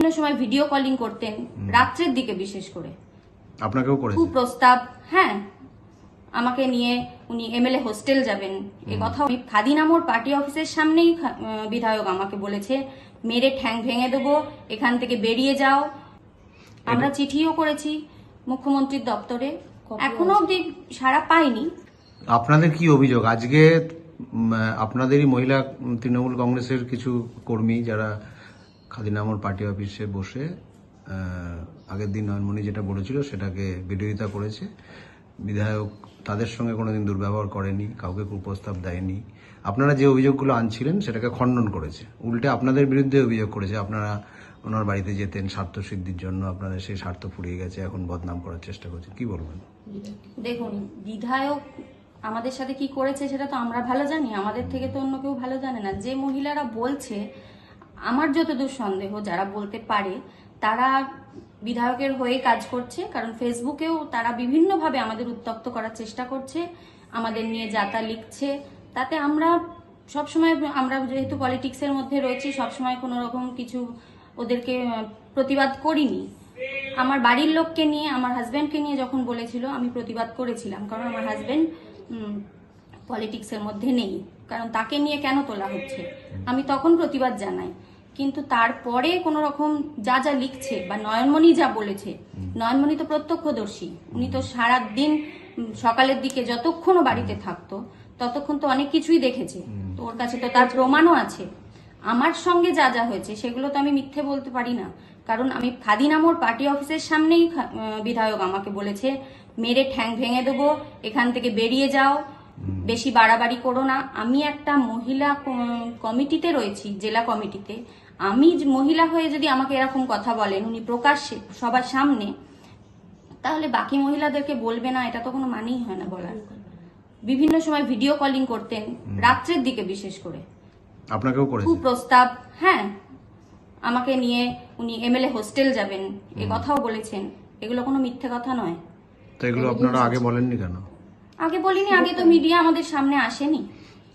বিভিন্ন সময় video calling করতেন রাত্রের দিকে বিশেষ করে। আপনাকেও করেছে? খুব প্রস্তাব হ্যাঁ। আমাকে নিয়ে উনি এমএলএ হোস্টেল যাবেন। এ কথা আমি খাদিনামোর পার্টি অফিসের সামনেই বিধায়ক আমাকে বলেছে মেরে ঠ্যাং ভেঙে দেবো এখান থেকে বেরিয়ে যাও। আমরা চিঠিও করেছি মুখ্যমন্ত্রীর দপ্তরে। এখনও অব্দি সারা পাইনি। আপনাদের কি অভিযোগ? আজকে আপনাদেরই মহিলা তৃণমূল কংগ্রেসের কিছু কর্মী যারা খাদিনামর পার্টি অফিসে বসে আগের দিন নয়নমণি যেটা বলেছিল সেটাকে বিরোধিতা করেছে। বিধায়ক তাদের সঙ্গে কোনোদিন দুর্ব্যবহার করেনি, কাউকে কুপ্রস্তাব দেয়নি। আপনারা যে অভিযোগগুলো আনছিলেন সেটাকে খণ্ডন করেছে। উল্টে আপনাদের বিরুদ্ধে অভিযোগ করেছে, আপনারা ওনার বাড়িতে যেতেন, স্বার্থ সিদ্ধির জন্য আপনাদের সেই স্বার্থ ফুরিয়ে গেছে, এখন বদনাম করার চেষ্টা করছেন। কি বলবেন? দেখুন, বিধায়ক আমাদের সাথে কি করেছে সেটা তো আমরা ভালো জানি, আমাদের থেকে তো অন্য কেউ ভালো জানে না। যে মহিলারা বলছে আমার যতদূর সন্দেহ, যারা বলতে পারে, তারা বিধায়কের হয়ে কাজ করছে, কারণ ফেসবুকেও তারা বিভিন্নভাবে আমাদের উত্তপ্ত করার চেষ্টা করছে, আমাদের নিয়ে যাতা লিখছে। তাতে আমরা সবসময়, আমরা যেহেতু পলিটিক্সের মধ্যে রয়েছি, সবসময় কোনো রকম কিছু ওদেরকে প্রতিবাদ করিনি। আমার বাড়ির লোককে নিয়ে, আমার হাজব্যান্ডকে নিয়ে যখন বলেছিল, আমি প্রতিবাদ করেছিলাম, কারণ আমার হাজব্যান্ড পলিটিক্সের মধ্যে নেই, কারণ তাকে নিয়ে কেন তোলা হচ্ছে? আমি তখন প্রতিবাদ জানাই। কিন্তু তারপরে কোনো রকম যা যা লিখছে বা নয়নমণি যা বলেছে নয়নমণি তো প্রত্যক্ষদর্শী। উনি তো সারা দিন সকালের দিকে যতক্ষণ বাড়িতে থাকতো ততক্ষণ তো অনেক কিছুই দেখেছে। তো ওর কাছে তো তার প্রমাণও আছে। আমার সঙ্গে যা যা হয়েছে সেগুলো তো আমি মিথ্যে বলতে পারি না। কারণ আমি খাদিনামোর পার্টি অফিসের সামনেই বিধায়ক আমাকে বলেছে মেরে ঠ্যাং ভেঙে দেবো এখান থেকে বেরিয়ে যাও। বেশি বাড়াবাড়ি করো না। আমি একটা মহিলা কমিটিতে রয়েছি জেলা কমিটিতে। আমি মহিলা হয়ে যদি আমাকে এরকম কথা বলেন উনি প্রকাশ্যে সবার সামনে তাহলে বাকি মহিলাদেরকে বলবে না এটা তো কোনো মানেই হয় না বলার। বিভিন্ন সময় ভিডিও কলিং করতেন রাত্রের দিকে বিশেষ করে। আপনাকেও খুব প্রস্তাব হ্যাঁ আমাকে নিয়ে উনি এমএলএ হোস্টেল যাবেন এ কথাও বলেছেন। এগুলো কোনো মিথ্যে কথা নয়। তো এগুলো আপনারা আগে বলেননি কেন? আগে বলিনি আগে তো মিডিয়া আমাদের সামনে আসেনি।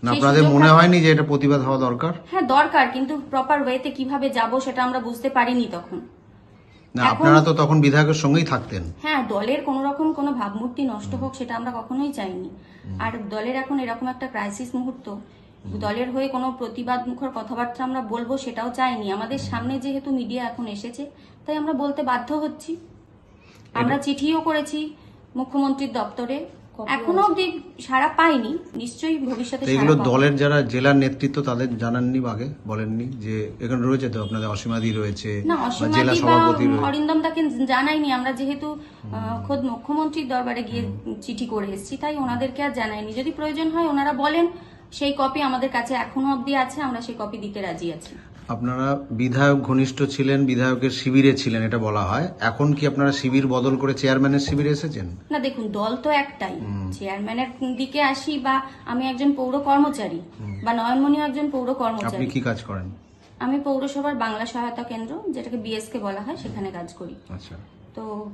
না আপনাদের মনে হয়নি যে এটা প্রতিবাদ হওয়া দরকার? হ্যাঁ দরকার কিন্তু প্রপার ওয়েতে কীভাবে যাব সেটা আমরা বুঝতে পারিনি তখন। না আপনারা তো তখন বিধায়কের সঙ্গেই থাকতেন। হ্যাঁ দলের কোনো রকম কোনো ভাবমূর্তি নষ্ট হোক সেটা আমরা কখনোই চাইনি। আর দলের এখন এরকম একটা ক্রাইসিস মুহূর্ত দলের হয়ে কোনো প্রতিবাদ মুখর কথাবার্তা আমরা বলব সেটাও চাইনি। আমাদের সামনে যেহেতু মিডিয়া এখন এসেছে তাই আমরা বলতে বাধ্য হচ্ছি। আমরা চিঠিও করেছি মুখ্যমন্ত্রীর দপ্তরে এখনও অব্দি সারা পাইনি নিশ্চয়ই ভবিষ্যতে এগুলো দলের যারা জেলার নেতৃত্ব তাদের জানাননি আগে বলেননি যে এখানে রয়েছে তো আপনাদের অসীমাদি রয়েছে না জেলা সভাপতি অরিন্দম দাকে জানাইনি আমরা যেহেতু আহ, খোদ মুখ্যমন্ত্রীর দরবারে গিয়ে চিঠি করে এসেছি তাই ওনাদেরকে আর জানাইনি। যদি প্রয়োজন হয় ওনারা বলেন সেই কপি আমাদের কাছে এখনও অবধি আছে আমরা সেই কপি দিতে রাজি আছি। আপনারা বিধায়ক ঘনিষ্ঠ ছিলেন বিধায়কের শিবিরে ছিলেন এটা বলা হয়। এখন কি আপনারা শিবির বদল করে চেয়ারম্যানের শিবিরে এসেছেন? না দেখুন দল তো একটাই। চেয়ারম্যানের দিকে আসি বা আমি একজন পৌর কর্মচারী বা নয়নমণি একজন পৌর কর্মচারী। আপনি কি কাজ করেন? আমি পৌরসভার বাংলা সহায়তা কেন্দ্র যেটাকে বিএসকে বলা হয় সেখানে কাজ করি। আচ্ছা। তো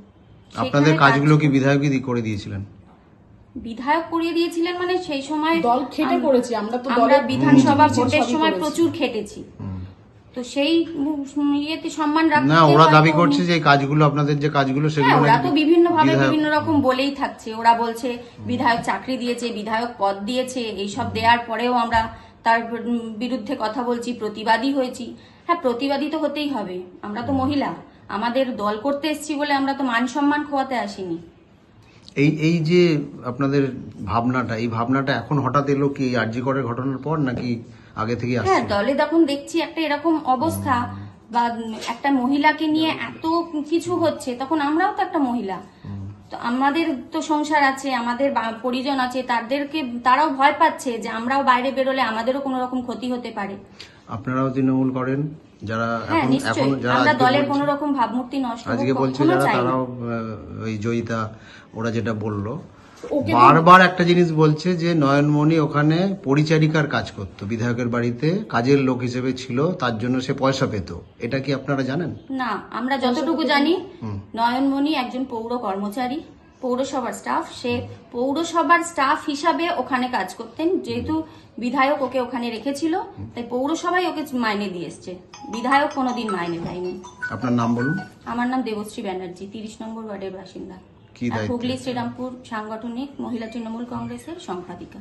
আপনাদের কাজগুলো কাজ কি বিধায়কই দি- করে দিয়েছিলেন? বিধায়ক করিয়ে দিয়েছিলেন মানে সেই সময় দল খেটে করেছি আমরা তো আমরা বিধানসভা ভোটের সময় প্রচুর খেটেছি। তো সেই ইয়েতে সম্মান রাখতে না ওরা দাবি করছে যে কাজগুলো আপনাদের যে কাজগুলো হ্যাঁ সেগুলো ওরা তো বিভিন্ন ভাবে বিভিন্ন রকম বলেই থাকছে। ওরা বলছে বিধায়ক চাকরি দিয়েছে বিধায়ক পদ দিয়েছে এইসব দেওয়ার পরেও আমরা তার বিরুদ্ধে কথা বলছি প্রতিবাদী হয়েছি। হ্যাঁ প্রতিবাদী তো হতেই হবে। আমরা তো মহিলা। আমাদের দল করতে এসেছি বলে আমরা তো মান সম্মান খোয়াতে আসিনি। এই এই যে আপনাদের ভাবনাটা এই ভাবনাটা এখন হঠাৎ এলো কি আরজি করের ঘটনার পর নাকি আগে থেকে হ্যাঁ দলে যখন দেখছি একটা এরকম অবস্থা বা একটা মহিলাকে নিয়ে এত কিছু হচ্ছে তখন আমরাও তো একটা মহিলা। তো আমাদের তো সংসার আছে আমাদের পরিজন আছে তাদেরকে তারাও ভয় পাচ্ছে যে আমরাও বাইরে বেরোলে আমাদেরও কোনো রকম ক্ষতি হতে পারে। আপনারাও তৃণমূল করেন? যারা হ্যাঁ এখন এখন যারা আমরা দলের কোনো রকম ভাবমূর্তি নষ্ট আজকে বলছে যারা তারাও ওই জয়িতা ওরা যেটা বলল বারবার একটা জিনিস বলছে যে নয়নমণি ওখানে পরিচারিকার কাজ করত বিধায়কের বাড়িতে কাজের লোক হিসেবে ছিল তার জন্য সে পয়সা পেত। এটা কি আপনারা জানেন? না আমরা যতটুকু জানি নয়নমণি একজন পৌর কর্মচারী পৌরসভার স্টাফ। সে পৌরসভার স্টাফ হিসাবে ওখানে কাজ করতেন যেহেতু বিধায়ক ওকে ওখানে রেখেছিল তাই পৌরসভাই ওকে মাইনে দিয়ে এসছে। বিধায়ক কোনোদিন মাইনে দেয়নি। আপনার নাম বলুন। আমার নাম দেবশ্রী ব্যানার্জি তিরিশ নম্বর ওয়ার্ডের বাসিন্দা? হুগলি শ্রীরামপুর সাংগঠনিক মহিলা তৃণমূল কংগ্রেসের সম্পাদিকা